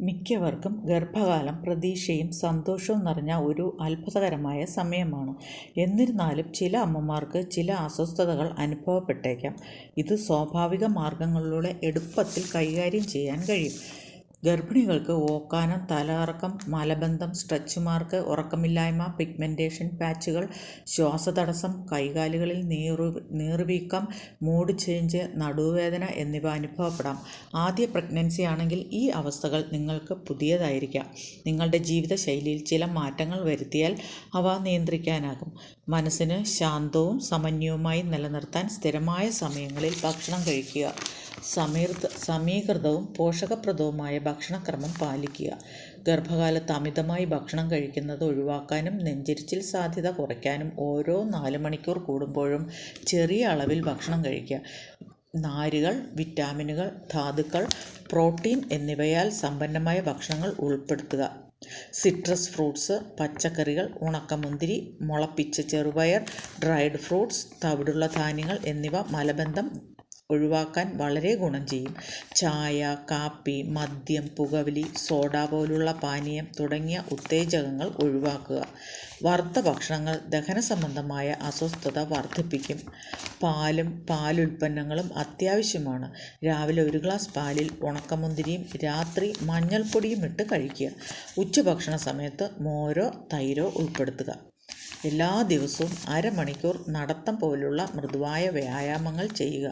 മിക്കവർക്കും ഗർഭകാലം പ്രതീക്ഷയും സന്തോഷവും നിറഞ്ഞ ഒരു അത്ഭുതകരമായ സമയമാണ്. എന്നിരുന്നാലും ചില അമ്മമാർക്ക് ചില അസ്വസ്ഥതകൾ അനുഭവപ്പെട്ടേക്കാം. ഇത് സ്വാഭാവിക മാർഗങ്ങളിലൂടെ എളുപ്പത്തിൽ കൈകാര്യം ചെയ്യാൻ കഴിയും. ഗർഭിണികൾക്ക് ഓക്കാനം തലകറക്കം മലബന്ധം സ്ട്രെച്ച് മാർക്ക് ഉറക്കമില്ലായ്മ പിഗ്മെന്റേഷൻ പാച്ചുകൾ ശ്വാസതടസ്സം കൈകാലുകളിൽ നീറു നീർവീക്കം മൂഡ് ചേഞ്ച് നടുവേദന എന്നിവ അനുഭവപ്പെടാം. ആദ്യ പ്രഗ്നൻസി ആണെങ്കിൽ ഈ അവസ്ഥകൾ നിങ്ങൾക്ക് പുതിയതായിരിക്കാം. നിങ്ങളുടെ ജീവിതശൈലിയിൽ ചില മാറ്റങ്ങൾ വരുത്തിയാൽ അവ നിയന്ത്രിക്കാനാകും. മനസ്സിന് ശാന്തവും സമന്വയവുമായി നിലനിർത്താൻ സ്ഥിരമായ സമയങ്ങളിൽ ഭക്ഷണം കഴിക്കുക. സമീർദ്ദ സമീകൃതവും പോഷകപ്രദവുമായ ഭക്ഷണക്രമം പാലിക്കുക. ഗർഭകാലത്ത് അമിതമായി ഭക്ഷണം കഴിക്കുന്നത് ഒഴിവാക്കാനും നെഞ്ചിരിച്ചിൽ സാധ്യത കുറയ്ക്കാനും ഓരോ നാല് മണിക്കൂർ കൂടുമ്പോഴും ചെറിയ അളവിൽ ഭക്ഷണം കഴിക്കുക. നാരുകൾ വിറ്റാമിനുകൾ ധാതുക്കൾ പ്രോട്ടീൻ എന്നിവയാൽ സമ്പന്നമായ ഭക്ഷണങ്ങൾ ഉൾപ്പെടുത്തുക. സിട്രസ് ഫ്രൂട്ട്സ് പച്ചക്കറികൾ ഉണക്കമുന്തിരി മുളപ്പിച്ച ചെറുപയർ ഡ്രൈഡ് ഫ്രൂട്ട്സ് തവിടുള്ള ധാന്യങ്ങൾ എന്നിവ മലബന്ധം ഒഴിവാക്കാൻ വളരെ ഗുണം ചെയ്യും. ചായ കാപ്പി മദ്യം പുകവലി സോഡ പോലുള്ള പാനീയം തുടങ്ങിയ ഉത്തേജകങ്ങൾ ഒഴിവാക്കുക. വറുത്ത ഭക്ഷണങ്ങൾ ദഹന സംബന്ധമായ അസ്വസ്ഥത വർദ്ധിപ്പിക്കും. പാലും പാലുൽപ്പന്നങ്ങളും അത്യാവശ്യമാണ്. രാവിലെ ഒരു ഗ്ലാസ് പാലിൽ ഉണക്കമുന്തിരിയും രാത്രി മഞ്ഞൾപ്പൊടിയും ഇട്ട് കഴിക്കുക. ഉച്ചഭക്ഷണ സമയത്ത് മോരോ തൈരോ ഉൾപ്പെടുത്തുക. എല്ലാ ദിവസവും അരമണിക്കൂർ നടത്തം പോലുള്ള മൃദുവായ വ്യായാമങ്ങൾ ചെയ്യുക.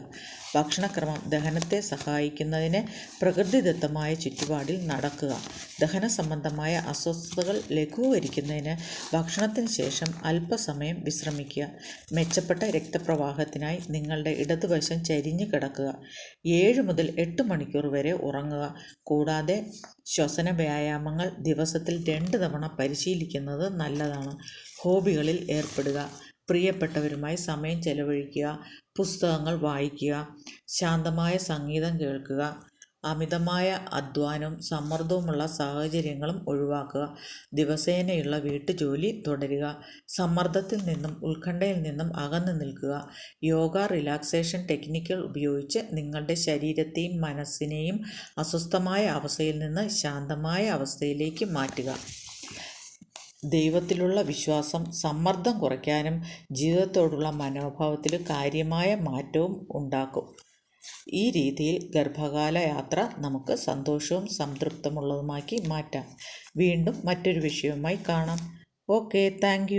ഭക്ഷണക്രമം ദഹനത്തെ സഹായിക്കുന്നതിന് പ്രകൃതിദത്തമായ ചുറ്റുപാടിൽ നടക്കുക. ദഹന സംബന്ധമായ അസ്വസ്ഥതകൾ ലഘൂകരിക്കുന്നതിന് ഭക്ഷണത്തിന് ശേഷം അല്പസമയം വിശ്രമിക്കുക. മെച്ചപ്പെട്ട രക്തപ്രവാഹത്തിനായി നിങ്ങളുടെ ഇടതുവശം ചരിഞ്ഞു കിടക്കുക. ഏഴ് മുതൽ എട്ട് മണിക്കൂർ വരെ ഉറങ്ങുക. കൂടാതെ ശ്വസന വ്യായാമങ്ങൾ ദിവസത്തിൽ രണ്ട് തവണ പരിശീലിക്കുന്നത് നല്ലതാണ്. ഹോബികളിൽ ഏർപ്പെടുക. പ്രിയപ്പെട്ടവരുമായി സമയം ചെലവഴിക്കുക പുസ്തകങ്ങൾ വായിക്കുക ശാന്തമായ സംഗീതം കേൾക്കുക അമിതമായ അധ്വാനവും സമ്മർദ്ദവുമുള്ള സാഹചര്യങ്ങളും ഒഴിവാക്കുക ദിവസേനയുള്ള വീട്ടുജോലി തുടരുക സമ്മർദ്ദത്തിൽ നിന്നും ഉത്കണ്ഠയിൽ നിന്നും അകന്നു നിൽക്കുക യോഗ റിലാക്സേഷൻ ടെക്നിക്കുകൾ ഉപയോഗിച്ച് നിങ്ങളുടെ ശരീരത്തെയും മനസ്സിനെയും അസ്വസ്ഥമായ അവസ്ഥയിൽ നിന്ന് ശാന്തമായ അവസ്ഥയിലേക്ക് മാറ്റുക. ദൈവത്തിലുള്ള വിശ്വാസം സമ്മർദ്ദം കുറയ്ക്കാനും ജീവിതത്തോടുള്ള മനോഭാവത്തിൽ കാര്യമായ മാറ്റവും ഉണ്ടാക്കും. ഈ രീതിയിൽ ഗർഭകാല യാത്ര നമുക്ക് സന്തോഷവും സംതൃപ്തമുള്ളതുമാക്കി മാറ്റാം. വീണ്ടും മറ്റൊരു വിഷയവുമായി കാണാം. Okay thank